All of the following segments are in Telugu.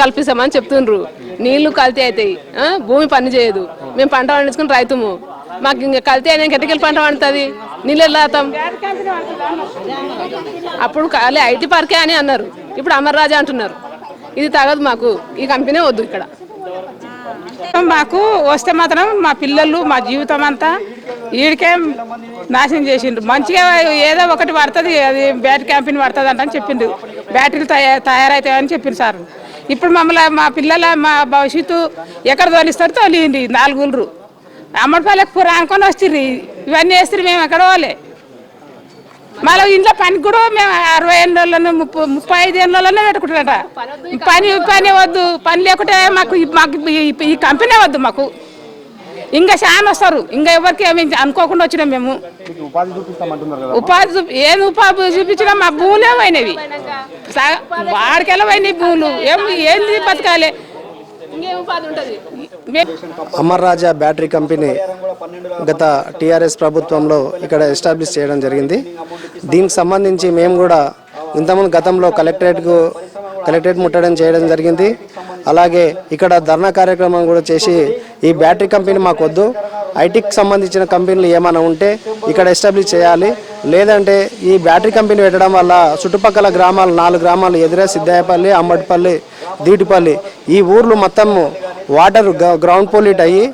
కల్పిస్తామని చెప్తుండ్రు. నీళ్ళు కల్తీ అవుతాయి భూమి పని చేయదు. మేము పంట పండించుకుని రైతుము. మాకు ఇంకా కల్తీ అయినా ఎక్కడికి పంట పండుతుంది? నీళ్ళు ఎలా అప్పుడు ఖాళీ ఐటీ పార్కే అని అన్నారు. ఇప్పుడు అమర్ రాజా అంటున్నారు. ఇది తగదు మాకు. ఈ కంపెనీ వద్దు ఇక్కడ. మాకు వస్తే మాత్రం మా పిల్లలు మా జీవితం అంతా వీడికే నాశనం చేసిండ్రు. మంచిగా ఏదో ఒకటి పడుతుంది. అది బ్యాటరీ క్యాంపెయిన్ పడుతుంది అంట అని చెప్పిండు బ్యాటరీలు తయారు తయారవుతాయని చెప్పింది సార్. ఇప్పుడు మమ్మల్ని మా పిల్లల మా భవిష్యత్తు ఎక్కడ తోలిస్తారు తోలియండి. నాలుగురు అమ్మడిపల్లెకి పూర అనుకొని వస్తుంది ఇవన్నీ వేస్తారు మేము ఎక్కడ పోలే. మళ్ళీ ఇంట్లో పనికి కూడా మేము అరవై ఏళ్ళలోనే ముప్పై ముప్పై ఐదు ఏళ్ళలోనే పెట్టుకుంటున్నట పని పని వద్దు. పని లేకుంటే మాకు మాకు ఈ కంపెనీ వద్దు మాకు. ఇంకా చాలా వస్తారు. ఇంకా ఎవరికి ఏమి అనుకోకుండా వచ్చినాం మేము. ఉపాధి కదా. ఉపాధి చూపి ఏం ఉపాధి చూపించినా మా భూములే పోయినవి సా- వాడికెళ్ళ పోయినాయి భూములు? ఏం ఏంది బతకాలి? అమర్ రాజా బ్యాటరీ కంపెనీ గత టీఆర్ఎస్ ప్రభుత్వంలో ఇక్కడ ఎస్టాబ్లిష్ చేయడం జరిగింది. దీనికి సంబంధించి మేము కూడా ఇంతకుముందు గతంలో కలెక్టరేట్కు కలెక్టరేట్ ముట్టడం చేయడం జరిగింది. అలాగే ఇక్కడ ధర్నా కార్యక్రమం కూడా చేసి ఈ బ్యాటరీ కంపెనీ మాకు వద్దు ఐటీకి సంబంధించిన కంపెనీలు ఏమైనా ఉంటే ఇక్కడ ఎస్టాబ్లిష్ చేయాలి. లేదంటే ఈ బ్యాటరీ కంపెనీ పెట్టడం వల్ల చుట్టుపక్కల గ్రామాలు నాలుగు గ్రామాలు ఎదురే సిద్ధాయపల్లి అంబటిపల్లి దీటిపల్లి ఈ ఊర్లు మొత్తము వాటర్ గ్రౌండ్ పొల్యూట్ అయ్యి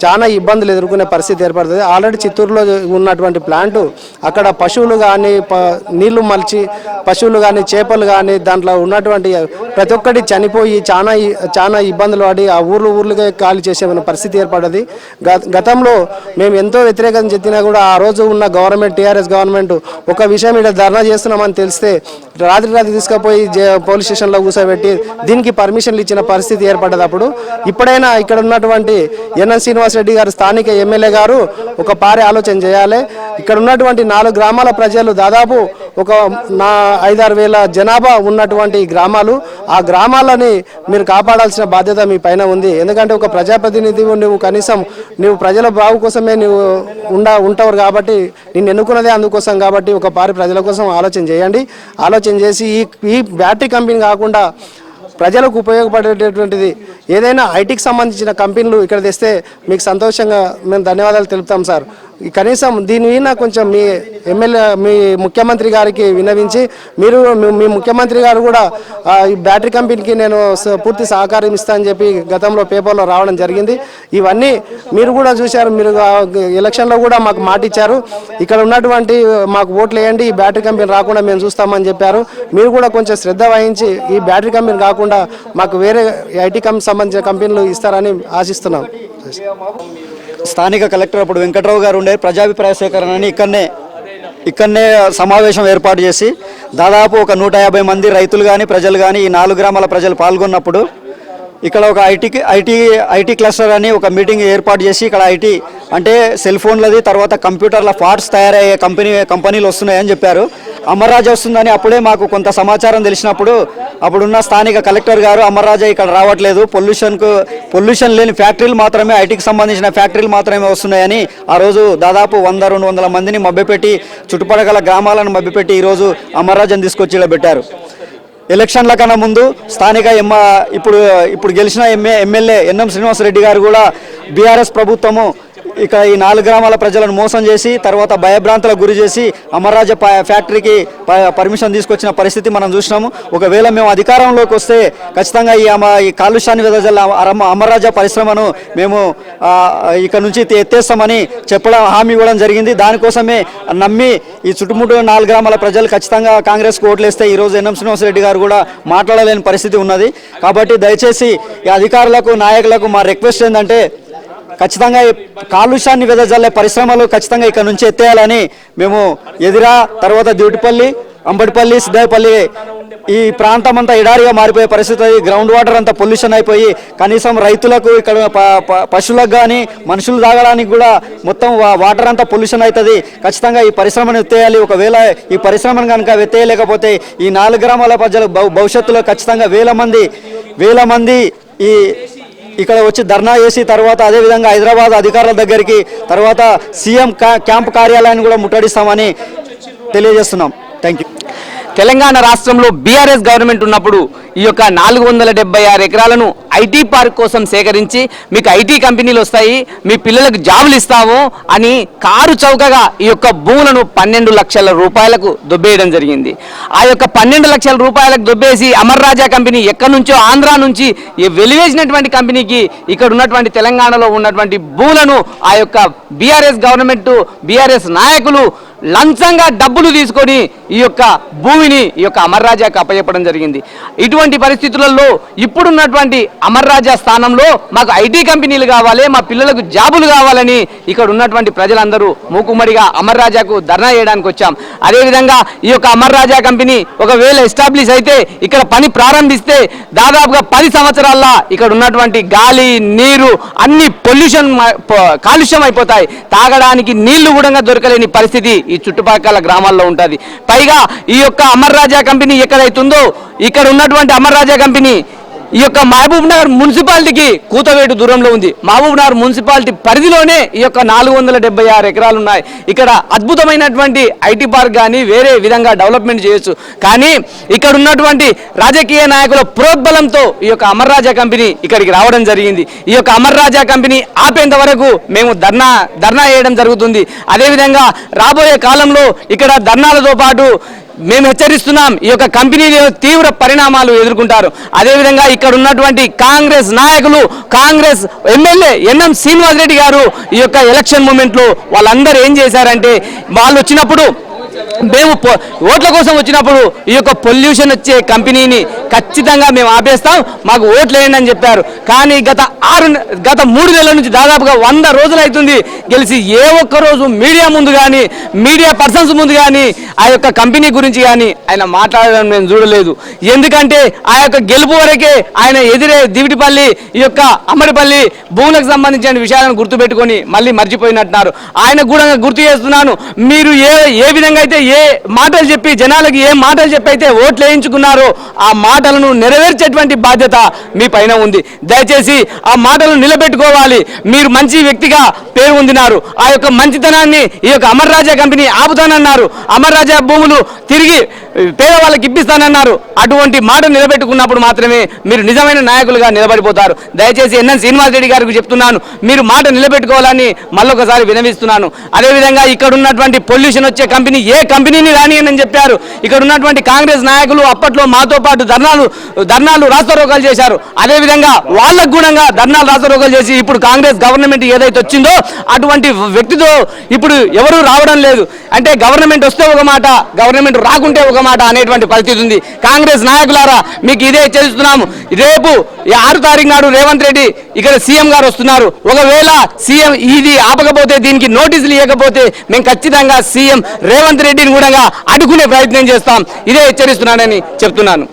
చాలా ఇబ్బందులు ఎదుర్కొనే పరిస్థితి ఏర్పడుతుంది. ఆల్రెడీ చిత్తూరులో ఉన్నటువంటి ప్లాంట్ అక్కడ పశువులు కానీ ప నీళ్ళు మలిచి పశువులు కానీ చేపలు కానీ దాంట్లో ఉన్నటువంటి ప్రతి ఒక్కటి చనిపోయి చాలా చాలా ఇబ్బందులు పడి ఆ ఊర్లు ఊర్లుగా ఖాళీ చేసే పరిస్థితి ఏర్పడ్డది గ- గతంలో మేము ఎంతో వ్యతిరేకం చెప్పినా కూడా ఆ రోజు ఉన్న గవర్నమెంట్ టీఆర్ఎస్ గవర్నమెంట్ ఒక విషయం ఇక్కడ ధర్నా చేస్తున్నామని తెలిస్తే రాత్రి రాత్రి తీసుకుపోయి పోలీస్ స్టేషన్లో కూర్చోబెట్టి దీనికి పర్మిషన్లు ఇచ్చిన పరిస్థితి ఏర్పడ్డది అప్పుడు. ఇప్పుడైనా ఇక్కడ ఉన్నటువంటి ఎన్ఎన్ శ్రీనివాసరెడ్డి గారు స్థానిక ఎమ్మెల్యే గారు ఒక పారి ఆలోచన చేయాలి. ఇక్కడ ఉన్నటువంటి నాలుగు గ్రామాల ప్రజలు దాదాపు ఒక నా ఐదారు వేల జనాభా ఉన్నటువంటి గ్రామాలు. ఆ గ్రామాలని మీరు కాపాడాల్సిన బాధ్యత మీ పైన ఉంది. ఎందుకంటే ఒక ప్రజాప్రతినిధి నువ్వు కనీసం నువ్వు ప్రజల బాగు కోసమే నువ్వు ఉండ ఉంటావు కాబట్టి నిన్ను ఎన్నుకున్నదే అందుకోసం కాబట్టి ఒక పారి ప్రజల కోసం ఆలోచన చేయండి. ఆలోచన చేసి ఈ ఈ బ్యాటరీ కంపెనీ కాకుండా ప్రజలకు ఉపయోగపడేటటువంటిది. ఏదైనా ఐటీకి సంబంధించిన కంపెనీలు ఇక్కడ తెస్తే మీకు సంతోషంగా మేము ధన్యవాదాలు తెలుపుతాం సార్. కనీసం దీని మీద కొంచెం మీ ఎమ్మెల్యే మీ ముఖ్యమంత్రి గారికి విన్నవించి మీరు మీ- ముఖ్యమంత్రి గారు కూడా ఈ బ్యాటరీ కంపెనీకి నేను స- పూర్తి సహకారం ఇస్తా అని చెప్పి గతంలో పేపర్లో రావడం జరిగింది. ఇవన్నీ మీరు కూడా చూశారు మీరు ఎలక్షన్లో కూడా మాకు మాట ఇచ్చారు ఇక్కడ ఉన్నటువంటి మాకు ఓట్లు వేయండి ఈ బ్యాటరీ కంపెనీ రాకుండా మేము చూస్తామని చెప్పారు. మీరు కూడా కొంచెం శ్రద్ధ వహించి ఈ బ్యాటరీ కంపెనీ కాకుండా మాకు వేరే ఐటీ కంపెనీ సంబంధించిన కంపెనీలు ఇస్తారని ఆశిస్తున్నాం. స్థానిక కలెక్టర్ అప్పుడు వెంకట్రావు గారు ఉండే ప్రజాభిప్రాయ సేకరణని ఇక్కడనే ఇక్కడనే సమావేశం ఏర్పాటు చేసి దాదాపు ఒక నూట యాభై మంది రైతులు కానీ ప్రజలు కానీ ఈ నాలుగు గ్రామాల ప్రజలు పాల్గొన్నప్పుడు ఇక్కడ ఒక ఐటీకి ఐటీ ఐటీ క్లస్టర్ అని ఒక మీటింగ్ ఏర్పాటు చేసి ఇక్కడ ఐటీ అంటే సెల్ ఫోన్లది తర్వాత కంప్యూటర్ల పార్ట్స్ తయారయ్యే కంపెనీ కంపెనీలు వస్తున్నాయని చెప్పారు. అమర్రాజ్ వస్తుందని అప్పుడే మాకు కొంత సమాచారం తెలిసినప్పుడు అప్పుడున్న స్థానిక కలెక్టర్ గారు అమర్రాజా ఇక్కడ రావట్లేదు. పొల్యూషన్కు పొల్యూషన్ లేని ఫ్యాక్టరీలు మాత్రమే ఐటీకి సంబంధించిన ఫ్యాక్టరీలు మాత్రమే వస్తున్నాయని ఆ రోజు దాదాపు వంద రెండు వందల మందిని మభ్యపెట్టి చుట్టుపక్కల గ్రామాలను మభ్యపెట్టి ఈరోజు అమర్రాజాని తీసుకొచ్చి ఇలా పెట్టారు. ఎలక్షన్ల కన్నా ముందు స్థానిక ఎమ్మ ఇప్పుడు ఇప్పుడు గెలిచిన ఎమ్మె ఎమ్మెల్యే ఎన్ఎం శ్రీనివాసరెడ్డి గారు కూడా బీఆర్ఎస్ ప్రభుత్వము ఇక ఈ నాలుగు గ్రామాల ప్రజలను మోసం చేసి తర్వాత భయభ్రాంతులకు గురి చేసి అమర్రాజ ప- ఫ్యాక్టరీకి పర్మిషన్ తీసుకొచ్చిన పరిస్థితి మనం చూసినాము. ఒకవేళ మేము అధికారంలోకి వస్తే ఖచ్చితంగా ఈ ఈ కాలుష్యాన్ని వెదజల్ల అరమ- పరిశ్రమను మేము ఇక్కడ నుంచి ఎత్తేస్తామని చెప్పడం హామీ ఇవ్వడం జరిగింది. దానికోసమే నమ్మి ఈ చుట్టుముట్టు నాలుగు గ్రామాల ప్రజలు ఖచ్చితంగా కాంగ్రెస్కు ఓట్లేస్తే ఈరోజు ఎన్ఎం శ్రీనివాసరెడ్డి గారు కూడా మాట్లాడలేని పరిస్థితి ఉన్నది. కాబట్టి దయచేసి ఈ అధికారులకు నాయకులకు మా రిక్వెస్ట్ ఏంటంటే ఖచ్చితంగా ఈ కాలుష్యాన్ని వెదజల్లే పరిశ్రమలు ఖచ్చితంగా ఇక్కడ నుంచి ఎత్తేయాలని మేము ఎదిరా తర్వాత దివిటిపల్లి అంబడిపల్లి సిద్దాయపల్లి ఈ ప్రాంతం అంతా ఎడారిగా మారిపోయే పరిస్థితి గ్రౌండ్ వాటర్ అంతా పొల్యూషన్ అయిపోయి కనీసం రైతులకు ఇక్కడ పశువులకు కానీ మనుషులు తాగడానికి కూడా మొత్తం వాటర్ అంతా పొల్యూషన్ అవుతుంది ఖచ్చితంగా ఈ పరిశ్రమను ఎత్తేయాలి. ఒకవేళ ఈ పరిశ్రమను కనుక ఎత్తేయలేకపోతే ఈ నాలుగు గ్రామాల ప్రజలు భవిష్యత్తులో ఖచ్చితంగా వేల మంది వేల మంది ఈ ఇక్కడ వచ్చి ధర్నా చేసి తర్వాత అదేవిధంగా హైదరాబాద్ అధికారుల దగ్గరికి తర్వాత సీఎం క్యాంప్ కార్యాలయాన్ని కూడా ముట్టడిస్తామని తెలియజేస్తున్నాం. థ్యాంక్ యూ తెలంగాణ రాష్ట్రంలో బీఆర్ఎస్ గవర్నమెంట్ ఉన్నప్పుడు ఈ యొక్క నాలుగు వందల డెబ్బై ఆరు ఎకరాలను ఐటీ పార్క్ కోసం సేకరించి మీకు ఐటీ కంపెనీలు వస్తాయి మీ పిల్లలకు జాబులు ఇస్తాము అని కారు చౌకగా ఈ యొక్క భూములను పన్నెండు లక్షల రూపాయలకు దొబ్బేయడం జరిగింది. ఆ యొక్క పన్నెండు లక్షల రూపాయలకు దొబ్బేసి అమర్ రాజా కంపెనీ ఎక్కడి నుంచో ఆంధ్ర నుంచి ఈ వెలివేసినటువంటి కంపెనీకి ఇక్కడ ఉన్నటువంటి తెలంగాణలో ఉన్నటువంటి భూములను ఆ యొక్క బీఆర్ఎస్ గవర్నమెంట్ బీఆర్ఎస్ నాయకులు లంచంగా డబ్బులు తీసుకొని ఈ యొక్క భూమిని ఈ యొక్క అమర్ రాజాకు అప్పచెప్పడం జరిగింది. ఇటువంటి పరిస్థితులలో ఇప్పుడున్నటువంటి అమర్ రాజా స్థానంలో మాకు ఐటీ కంపెనీలు కావాలి మా పిల్లలకు జాబులు కావాలని ఇక్కడ ఉన్నటువంటి ప్రజలందరూ మూకుమ్మడిగా అమర రాజాకు ధర్నా చేయడానికి వచ్చాం. అదేవిధంగా ఈ యొక్క అమర్ రాజా కంపెనీ ఒకవేళ ఎస్టాబ్లిష్ అయితే ఇక్కడ పని ప్రారంభిస్తే దాదాపుగా పది సంవత్సరాల్లో ఇక్కడ ఉన్నటువంటి గాలి నీరు అన్ని పొల్యూషన్ కాలుష్యం అయిపోతాయి. తాగడానికి నీళ్ళు కూడా దొరకలేని పరిస్థితి ఈ చుట్టుపక్కల గ్రామాల్లో ఉంటుంది. పైగా ఈ యొక్క అమర్ రాజా కంపెనీ ఎక్కడైతుందో ఇక్కడ ఉన్నటువంటి అమర్ రాజా కంపెనీ ఈ యొక్క మహబూబ్ నగర్ మున్సిపాలిటీకి కూతవేటు దూరంలో ఉంది. మహబూబ్ నగర్ మున్సిపాలిటీ పరిధిలోనే ఈ యొక్క నాలుగు వందల డెబ్బై ఆరు ఎకరాలు ఉన్నాయి ఇక్కడ అద్భుతమైనటువంటి ఐటీ పార్క్ కానీ వేరే విధంగా డెవలప్మెంట్ చేయొచ్చు. కానీ ఇక్కడ ఉన్నటువంటి రాజకీయ నాయకుల ప్రోద్బలంతో ఈ యొక్క అమర్ రాజా కంపెనీ ఇక్కడికి రావడం జరిగింది. ఈ యొక్క అమర్ రాజా కంపెనీ ఆపేంత వరకు మేము ధర్నా ధర్నా చేయడం జరుగుతుంది. అదేవిధంగా రాబోయే కాలంలో ఇక్కడ ధర్నాలతో పాటు మేము హెచ్చరిస్తున్నాం ఈ యొక్క కంపెనీలు తీవ్ర పరిణామాలు ఎదుర్కొంటారు. అదేవిధంగా ఇక్కడ ఉన్నటువంటి కాంగ్రెస్ నాయకులు కాంగ్రెస్ ఎమ్మెల్యే ఎన్ఎం శ్రీనివాసరెడ్డి గారు ఈ యొక్క ఎలక్షన్ మూమెంట్లో వాళ్ళందరూ ఏం చేశారంటే వాళ్ళు వచ్చినప్పుడు మేము ఓట్ల కోసం వచ్చినప్పుడు ఈ యొక్క పొల్యూషన్ వచ్చే కంపెనీని ఖచ్చితంగా మేము ఆపేస్తాం. మాకు ఓట్లు వేయండి అని చెప్పారు. కానీ గత ఆరు గత మూడు నెలల నుంచి దాదాపుగా వంద రోజులు అవుతుంది గెలిచి ఏ ఒక్క రోజు మీడియా ముందు కానీ మీడియా పర్సన్స్ ముందు కానీ ఆ యొక్క కంపెనీ గురించి కానీ ఆయన మాట్లాడడం నేను చూడలేదు. ఎందుకంటే ఆ యొక్క గెలుపు వరకే ఆయన ఎదిరే దివిటిపల్లి ఈ యొక్క అమ్మడిపల్లి భూములకు సంబంధించిన విషయాలను గుర్తుపెట్టుకొని మళ్ళీ మర్చిపోయినట్టున్నారు. ఆయన కూడా గుర్తు చేస్తున్నాను. మీరు ఏ ఏ విధంగా అయితే ఏ మాటలు చెప్పి జనాలకు ఏ మాటలు చెప్పి అయితే ఓట్లు వేయించుకున్నారో ఆ మాటలను నెరవేర్చేటువంటి బాధ్యత మీ పైన ఉంది. దయచేసి ఆ మాటలను నిలబెట్టుకోవాలి. మీరు మంచి వ్యక్తిగా పేరు పొందినారు ఆ యొక్క మంచితనాన్ని ఈ యొక్క అమర్ రాజా కంపెనీ ఆపుతానన్నారు. అమర్ రాజా భూములు తిరిగి పేదవాళ్ళకి ఇప్పిస్తానన్నారు. అటువంటి మాట నిలబెట్టుకున్నప్పుడు మాత్రమే మీరు నిజమైన నాయకులుగా నిలబడిపోతారు. దయచేసి ఎన్ఎన్ శ్రీనివాస్ రెడ్డి గారికి చెప్తున్నాను. మీరు మాట నిలబెట్టుకోవాలని మళ్ళొకసారి వినవిస్తున్నాను. అదేవిధంగా ఇక్కడ ఉన్నటువంటి పొల్యూషన్ వచ్చే కంపెనీ ఏ కంపెనీని రానియనని చెప్పారు. ఇక్కడ ఉన్నటువంటి కాంగ్రెస్ నాయకులు అప్పట్లో మాతో పాటు ధర్నాలు ధర్నాలు రాస్తారోకాలు చేశారు. అదేవిధంగా వాళ్ళకు గుణంగా ధర్నాలు రాస్తారోకాలు చేసి ఇప్పుడు కాంగ్రెస్ గవర్నమెంట్ ఏదైతే వచ్చిందో అటువంటి వ్యక్తితో ఇప్పుడు ఎవరు రావడం లేదు. అంటే గవర్నమెంట్ వస్తే ఒక మాట గవర్నమెంట్ రాకుంటే ఒక మాట అనేటువంటి పరిస్థితి ఉంది. కాంగ్రెస్ నాయకులారా మీకు ఇదే చేస్తున్నాము రేపు ఆరు తారీఖు నాడు రేవంత్ రెడ్డి ఇక్కడ సీఎం గారు వస్తున్నారు. ఒకవేళ సీఎం ఇది ఆపకపోతే దీనికి నోటీసులు ఇవ్వకపోతే మేము ఖచ్చితంగా సీఎం రేవంత్ రెడ్డి రెడ్డిని కూడా అడ్డుకునే ప్రయత్నం చేస్తాం. ఇదే హెచ్చరిస్తున్నానని చెప్తున్నాను.